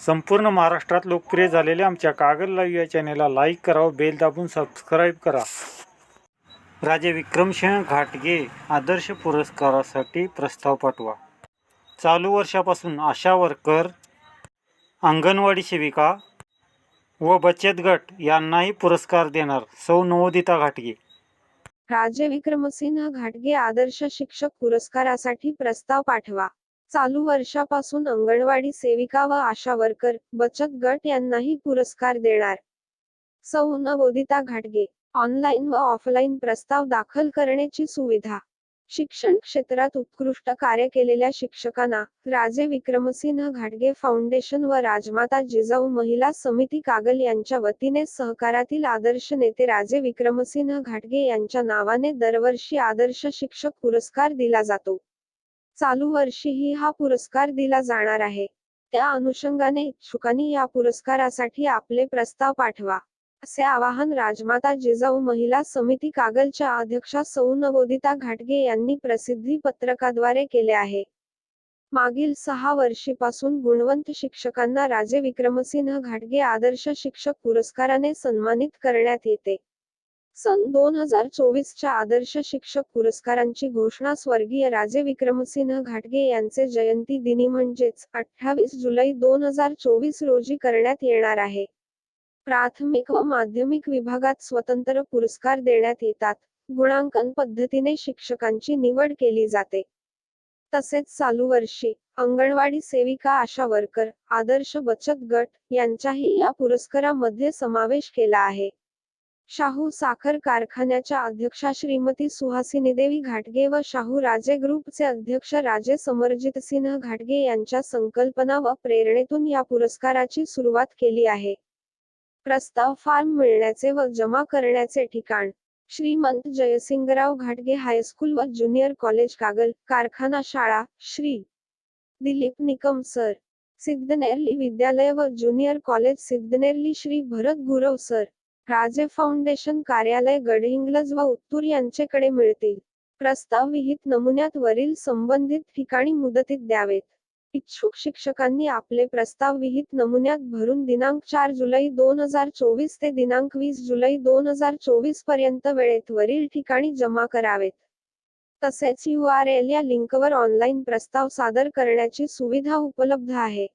संपूर्ण महाराष्ट्रात लोकप्रिय झालेल्या आमच्या कागद लाईव्ह या चॅनेलला लाईक करावं बेल दाबून सबस्क्राईब करा. राजे विक्रमसिंह घाटगे आदर्श पुरस्कारासाठी प्रस्ताव पाठवा. चालू वर्षापासून आशा वर्कर अंगणवाडी सेविका व बचत गट यांनाही पुरस्कार देणार सौ नवोदिता घाटगे. राजे विक्रमसिंह घाटगे आदर्श शिक्षक पुरस्कारासाठी प्रस्ताव पाठवा. चालू वर्षापासून अंगणवाडी सेविका व आशा वर्कर बचत गट यांनाही पुरस्कार देणार. सौ नवोदिता घाटगे ऑनलाईन व ऑफलाईन प्रस्ताव दाखल करण्याची सुविधा. शिक्षण क्षेत्रात उत्कृष्ट कार्य केलेल्या शिक्षकांना राजे विक्रमसिंह घाटगे फाउंडेशन व राजमाता जिजाऊ महिला समिती कागल यांच्या वतीने सहकारातील आदर्श नेते राजे विक्रमसिंह घाटगे यांच्या नावाने दरवर्षी आदर्श शिक्षक पुरस्कार दिला जातो. चालू वर्षीही हा पुरस्कार दिला जाणार आहे. त्या अनुषंगाने इच्छुकांनी या पुरस्कारासाठी आपले प्रस्ताव पाठवा. असे आवाहन राजमाता जिजाऊ महिला समिती कागलच्या अध्यक्षा सौ नवोदिता घाटगे यांनी प्रसिद्धी पत्रकाद्वारे केले आहे. मागील सहा वर्षीपासून गुणवंत शिक्षकांना राजे विक्रमसिंह घाटगे आदर्श शिक्षक पुरस्काराने सन्मानित करण्यात येते. सन दोन हजार चोवीसच्या आदर्श शिक्षक पुरस्कारांची घोषणा स्वर्गीय राजे विक्रमसिंह घाटगे यांचे जयंती दिनी म्हणजेच अठ्ठावीस जुलै दोन हजार चोवीस रोजी करण्यात येणार आहे. प्राथमिक व माध्यमिक विभागात स्वतंत्र पुरस्कार देण्यात येतात. गुणांकन पद्धतीने शिक्षकांची निवड केली जाते. तसेच चालू वर्षी अंगणवाडी सेविका आशा वर्कर आदर्श बचत गट यांचाही या पुरस्कारामध्ये समावेश केला आहे. शाहू साखर कारखान्याच्या अध्यक्षा श्रीमती सुहासिनी देवी घाटगे व शाहू राजे ग्रुपचे अध्यक्ष राजे समरजित सिंह घाटगे यांच्या संकल्पना व प्रेरणेतून या पुरस्काराची सुरुवात केली आहे. प्रस्ताव फार्म मिळण्याचे व जमा करण्याचे ठिकाण. श्रीमंत जयसिंगराव घाटगे हायस्कूल व ज्युनियर कॉलेज कागल कारखाना शाळा श्री. दिलीप निकम सर. सिद्धनेरली विद्यालय व junior college Siddhanerli Shri Bharat Gurav sir. Raje foundation कार्यालय गडहिंग्लज व उत्तूर यांचेकडे मिळतील. प्रस्ताव विहित नमुन्यात वरील संबंधित ठिकाणी मुदतीत द्यावेत. इच्छुक शिक्षकांनी आपले प्रस्ताव विहित नमुन्यात भरून दिनांक चार जुलै दोन हजार चोवीस ते दिनांक वीस जुलै दोन हजार चोवीसपर्यंत वेळेत वरील ठिकाणी जमा करावेत. तसेच यू आर एल या लिंकवर ऑनलाईन प्रस्ताव सादर करण्याची सुविधा उपलब्ध आहे.